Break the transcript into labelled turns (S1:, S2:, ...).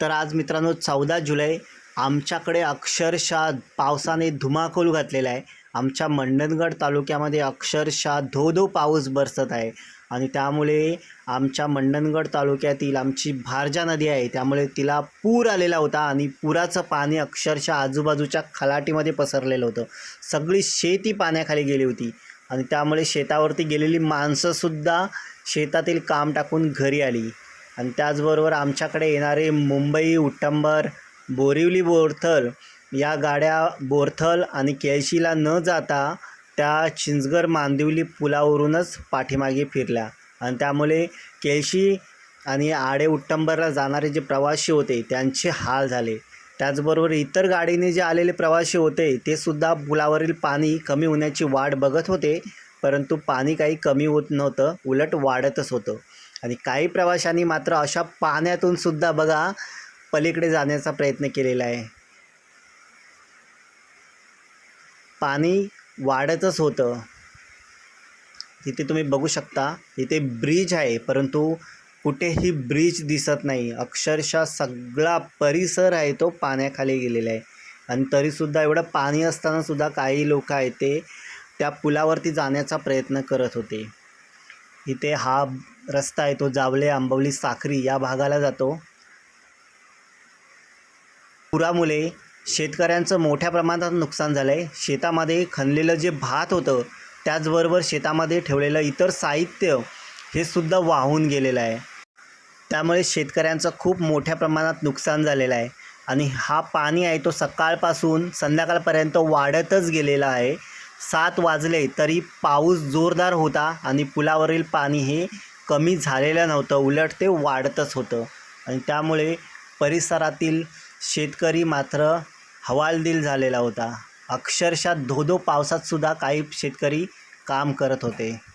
S1: तर आज मित्रांनो चौदा जुलै आमच्याकडे अक्षरशः पावसाने धुमाकूल घातलेला आहे. आमच्या मंडणगड तालुक्यामध्ये अक्षरशः धो धो पाऊस बरसत आहे. आणि त्यामुळे आमच्या मंडणगड तालुक्यातील आमची भारजा नदी आहे. त्यामुळे तिला पूर आलेला होता आणि पुराचं पाणी अक्षरशः आजूबाजूच्या खलाटीमध्ये पसरलेलं होतं. सगळी शेती पाण्याखाली गेली होती. आणि त्यामुळे शेतावरती गेलेली माणसंसुद्धा शेतातील काम टाकून घरी आली. आणि त्याचबरोबर आमच्याकडे येणारे मुंबई उट्टंबर बोरिवली बोरथल या गाड्या बोरथल आणि केळशीला न जाता त्या चिंचगर मांदिवली पुलावरूनच पाठीमागे फिरल्या. आणि त्यामुळे केळशी आणि आडे उट्टंबरला जाणारे जे प्रवासी होते त्यांचे हाल झाले. त्याचबरोबर इतर गाडीने जे आलेले प्रवासी होते ते सुद्धा पुलावरील पाणी कमी होण्याची वाट बघत होते परंतु पाणी काही कमी होत नव्हतं उलट वाढतच होतं. आणि काही प्रवाशांनी मात्र अशा पाण्यातून सुद्धा बघा पलीकडे जाण्याचा प्रयत्न केलेला आहे. पाणी वाढतच होतं. तिथे तुम्ही बघू शकता इथे ब्रिज आहे परंतु कुठेही ब्रिज दिसत नाही. अक्षरशः सगळा परिसर आहे तो पाण्याखाली गेलेला आहे. आणि तरीसुद्धा एवढं पाणी असतानासुद्धा काही लोक आहेत ते त्या पुलावरती जाण्याचा प्रयत्न करत होते. इथे हा रस्ता आहे तो जावले आंबवली साखरी या भागाला जातो. पुरामुळे शेतकऱ्यांचं मोठ्या प्रमाणात नुकसान झालं आहे शेतामध्ये खणलेलं जे भात होतं त्याचबरोबर शेतामध्ये ठेवलेलं इतर साहित्य हे सुद्धा वाहून गेलेलं आहे. त्यामुळे शेतकऱ्यांचं खूप मोठ्या प्रमाणात नुकसान झालेलं आहे. आणि हा पाणी आहे तो सकाळपासून संध्याकाळपर्यंत वाढतच गेलेला आहे. सात वाजले तरी पाऊस जोरदार होता आणि पुलावरील पाणी हे कमी झालेलं नव्हतं उलट ते वाढतच होतं. आणि त्यामुळे परिसरातील शेतकरी मात्र हवालदिल झालेला होता. अक्षरशः धो धो पावसातसुद्धा काही शेतकरी काम करत होते.